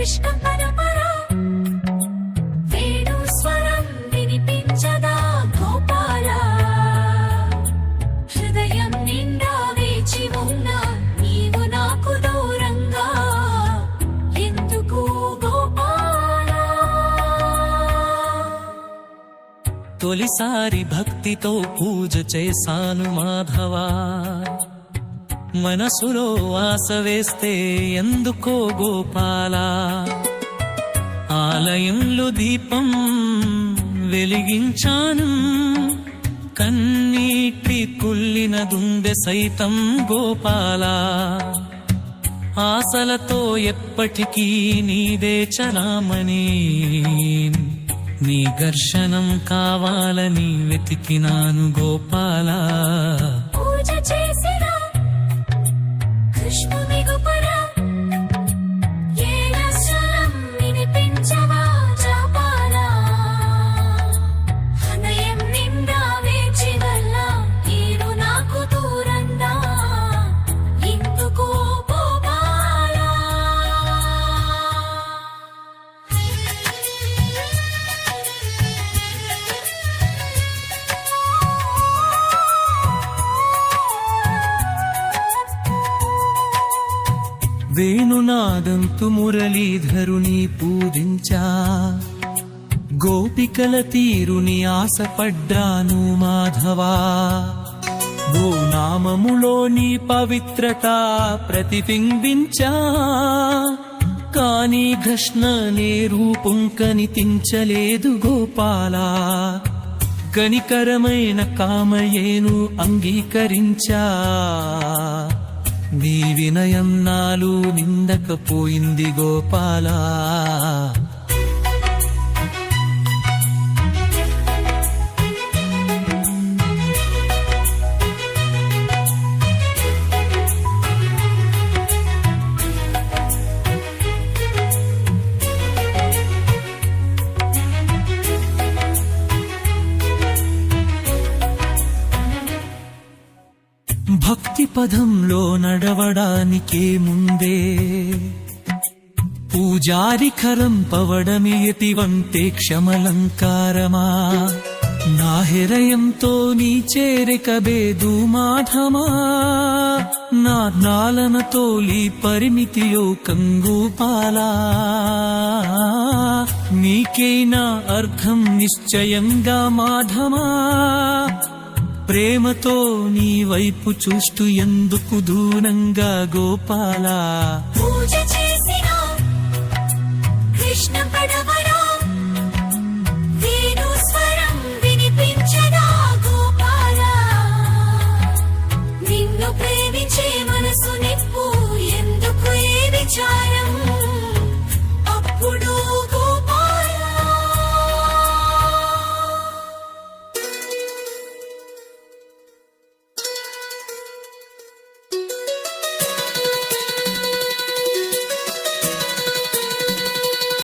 కృష్ణ పరపరా వేణు స్వరం వినిపించదా గోపాల? హృదయం నిండా వేచి ఉన్న నీవు నాకు దూరంగా. ఎందుకు గోపాల? తొలిసారి భక్తితో పూజ చేశాను మాధవా. మనసులో ఆశ వేస్తే ఎందుకో గోపాల? ఆలయంలో దీపం వెలిగించాను. కన్నీటి కుల్లిన దుందె సైతం గోపాల. ఆశలతో ఎప్పటికీ నీదే చలామణి. నీ దర్శనం కావాలని వెతికినాను గోపాల. పూజ చేసి Karışma వేణునాదంతు మురళీధరుని పూజించా. గోపికల తీరుని ఆశపడ్డాను మాధవా. ఓ నామములోని పవిత్రత ప్రతిబింబించా. కాని కృష్ణ నే రూపం కనిపించలేదు గోపాలా. కనికరమైన కామయేను అంగీకరించా. నీ వినయం నాలు నిందకపోయింది గోపాలా. భక్తి పదంలో నడవడానికే ముందే. పూజారి కరం పవడమి ఎటివంటే క్షమలంకారమా? నా హృదయంతో నీ చేరిక బేదు మాధమా నా నాలనతో లీ పరిమితియో కంగుపాలా నీకైనా అర్థం నిశ్చయంగా మాధమా ప్రేమతో నీ వైపు చూస్తూ ఎందుకు దూరంగా గోపాలా? పూజ చేసిన కృష్ణ పడవ